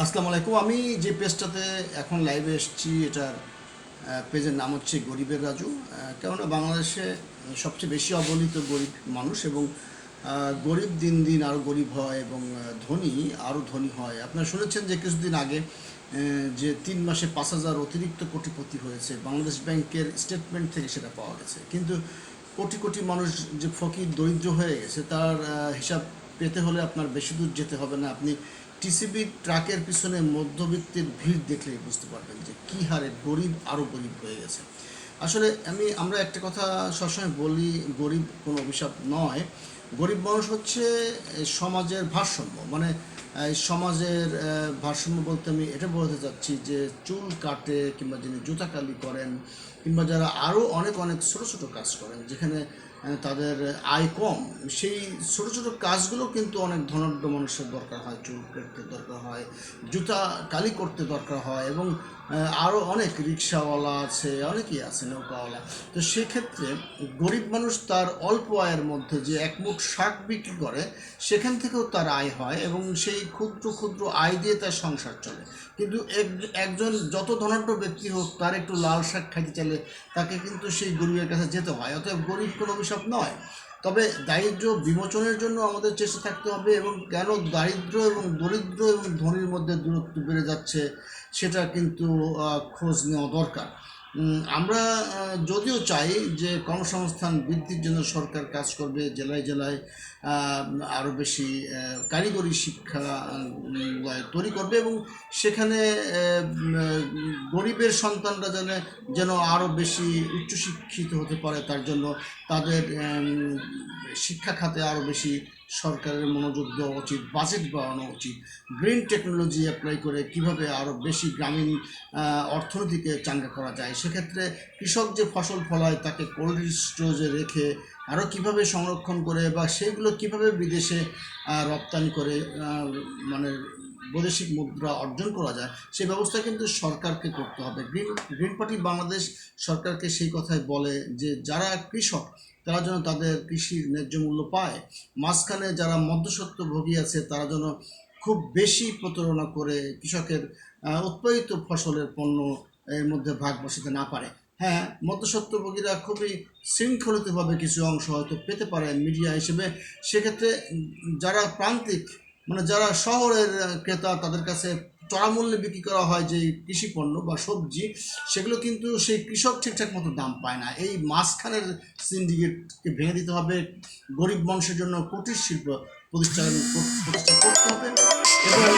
আসসালামু আলাইকুম। আমি যে পেজটাতে এখন লাইভে এসেছি, এটার পেজের নাম হচ্ছে গরিবের রাজু। কেননা বাংলাদেশে সবচেয়ে বেশি অবহেলিত গরিব মানুষ এবং গরিব দিন দিন আরও গরিব হয় এবং ধনী আরও ধনী হয়। আপনারা শুনেছেন যে কিছুদিন আগে যে তিন মাসে পাঁচ হাজার অতিরিক্ত কোটিপতি হয়েছে, বাংলাদেশ ব্যাংকের স্টেটমেন্ট থেকে সেটা পাওয়া গেছে। কিন্তু কোটি কোটি মানুষ যে ফকির, দরিদ্র হয়ে গেছে, তার হিসাব পেতে হলে আপনার বেশি দূর যেতে হবে না। আপনি টিসিবি ট্রাকের পিছনে মধ্যবিত্তের ভিড় দেখলেই বুঝতে পারবেন যে কী হারে গরিব আরও গরিব হয়ে গেছে। আসলে আমি, আমরা একটা কথা সবসময় বলি, গরিব কোনো অভিশাপ নয়। গরিব মানুষ হচ্ছে সমাজের ভারসাম্য। মানে সমাজের ভারসাম্য বলতে আমি এটা বলতে চাচ্ছি যে চুল কাটে কিংবা যিনি জুতা কালি করেন কিংবা যারা আরও অনেক অনেক ছোটো ছোটো কাজ করেন, যেখানে তাদের আয় কম, সেই ছোটো ছোটো কাজগুলো কিন্তু অনেক ধনাঢ্য মানুষের দরকার হয়, চুল কাটতে দরকার হয়, জুতা কালি করতে দরকার হয় এবং আরও অনেক রিক্সাওয়ালা আছে, অনেকেই আছে, নৌকাওয়ালা। তো সেক্ষেত্রে গরিব মানুষ তার অল্প আয়ের মধ্যে যে এক মুঠ শাক বিক্রি করে, সেখান থেকেও তার আয় হয় এবং সেই ক্ষুদ্র ক্ষুদ্র আয় দিয়ে তার সংসার চলে। কিন্তু এক- একজন যত ধনাঢ্য ব্যক্তি হোক, তার একটু লাল শাক খাইতে চাইলে তাকে কিন্তু সেই গরিবের কাছে যেতে হয়। অতএব গরিব কোনো অভিশাপ নয়। তবে দারিদ্র বিমোচনের জন্য আমাদের চেষ্টা থাকতে হবে এবং কেন দারিদ্র এবং দরিদ্র এবং ধনীর মধ্যে দূরত্ব বেড়ে যাচ্ছে সেটা কিন্তু খোঁজ নেওয়া দরকার। আমরা যদিও চাই যে কর্মসংস্থান বৃদ্ধির জন্য সরকার কাজ করবে, জেলায় জেলায় আরও বেশি কারিগরি শিক্ষা তৈরি করবে এবং সেখানে গরিবের সন্তানরা যেন যেন আরও বেশি উচ্চশিক্ষিত হতে পারে, তার জন্য তাদের শিক্ষা খাতে আরও বেশি সরকারের মনোযোগ দেওয়া উচিত বাজেট বাড়ানো উচিত। গ্রিন টেকনোলজি অ্যাপ্লাই করে কীভাবে আরও বেশি গ্রামীণ অর্থনীতিকে চাঙ্গা করা যায় সেক্ষেত্রে কৃষক যে ফসল ফলায় তাকে কোল্ড স্টোরেজে রেখে আরও কীভাবে সংরক্ষণ করে বা সেগুলো কীভাবে বিদেশে রপ্তানি করে মানে বৈদেশিক মুদ্রা অর্জন করা যায় সেই ব্যবস্থা কিন্তু সরকারকে করতে হবে। গ্রিন গ্রিন পার্টি বাংলাদেশ সরকারকে সেই কথাই বলে যে যারা কৃষক, তারা যেন তাদের কৃষির ন্যায্য মূল্য পায়। মাঝখানে যারা মধ্যসত্ত্ব ভোগী আছে, তারা যেন খুব বেশি প্রতারণা করে কৃষকের উৎপাদিত ফসলের পণ্য এর মধ্যে ভাগ বসাতে না পারে। হ্যাঁ মধ্যসত্ত্বভোগীরা খুবই শৃঙ্খলিতভাবে কিছু অংশ হয়তো পেতে পারে মিডিয়া হিসেবে। সেক্ষেত্রে যারা প্রান্তিক মানে যারা শহরের ক্রেতা, তাদের কাছে চড়া মূল্যে বিক্রি করা হয় যে কৃষি পণ্য বা সবজি, সেগুলো কিন্তু সেই কৃষক ঠিকঠাক মতো দাম পায় না। এই মাঝখানের সিন্ডিকেটকে ভেঙে দিতে হবে। গরিব মানুষের জন্য কুটির শিল্প প্রতিষ্ঠান প্রতিষ্ঠা করতে হবে। এবং